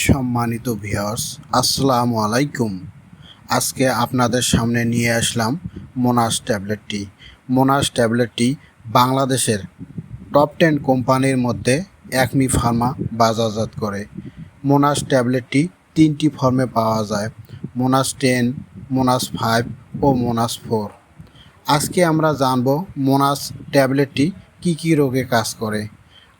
সম্মানিত ভিউয়ার্স আসসালামু আলাইকুম। আজকে আপনাদের সামনে নিয়ে আসলাম মোনাস ট্যাবলেটটি মোনাস ট্যাবলেটটি বাংলাদেশের টপ টেন কোম্পানির মধ্যে একমি ফার্মা বাজারজাত করে। মোনাস ট্যাবলেটটি তিনটি ফর্মে পাওয়া যায় মোনাস টেন মোনাস ফাইভ ও মোনাস ফোর আজকে আমরা জানব মোনাস ট্যাবলেটটি কী কী রোগে কাজ করে।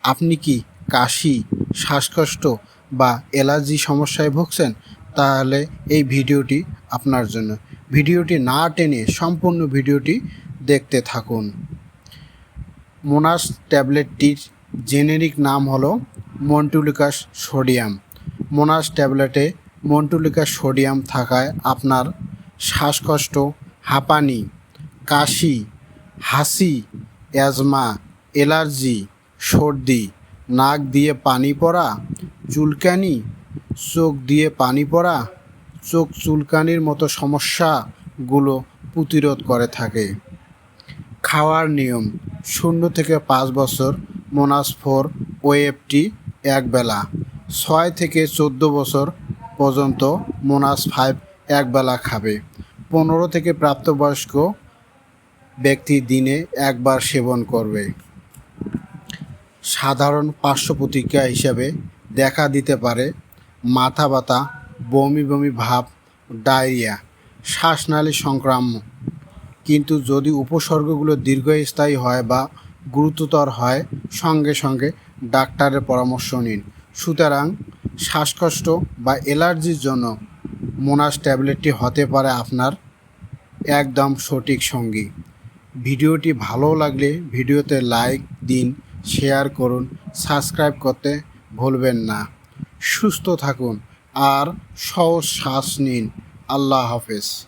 আপনি কি কাশি, শ্বাসকষ্ট বা অ্যালার্জি সমস্যায় ভুগছেন, তাহলে এই ভিডিওটি আপনার জন্য। ভিডিওটি না টেনে সম্পূর্ণ ভিডিওটি দেখতে থাকুন। মোনাস ট্যাবলেটটির জেনেরিক নাম হলো মন্টুলিকাস সোডিয়াম। মোনাস ট্যাবলেটে মন্টুলিকাস সোডিয়াম থাকায় আপনার শ্বাসকষ্ট, হাঁপানি, কাশি, হাসি, অ্যাজমা অ্যালার্জি সর্দি নাক দিয়ে পানি পড়া, চুলকানি, চোখ দিয়ে পানি পড়া, চোখ চুলকানির মতো সমস্যাগুলো প্রতিরোধ করে থাকে। খাওয়ার নিয়ম, শূন্য থেকে পাঁচ বছর মোনাস ফোর ওয়েবটি একবেলা ছয় থেকে চোদ্দ বছর পর্যন্ত মোনাস ফাইভ একবেলা খাবে। পনেরো থেকে প্রাপ্তবয়স্ক ব্যক্তি দিনে একবার সেবন করবে। সাধারণ পার্শ্ব প্রতিক্রিয়া হিসাবে দেখা দিতে পারে মাথা ব্যথা বমি বমি ভাব, ডায়রিয়া, শ্বাসনালী সংক্রাম্য। কিন্তু যদি উপসর্গগুলো দীর্ঘস্থায়ী হয় বা গুরুতর হয়, সঙ্গে সঙ্গে ডাক্তারের পরামর্শ নিন। সুতরাং শ্বাসকষ্ট বা অ্যালার্জির জন্য মোনাস ট্যাবলেটটি হতে পারে আপনার একদম সঠিক সঙ্গী। ভিডিওটি ভালো লাগলে ভিডিওতে লাইক দিন শেয়ার করুন সাবস্ক্রাইব করতে ভুলবেন না। সুস্থ থাকুন আর সহজ শ্বাস নিন। আল্লাহ হাফেজ।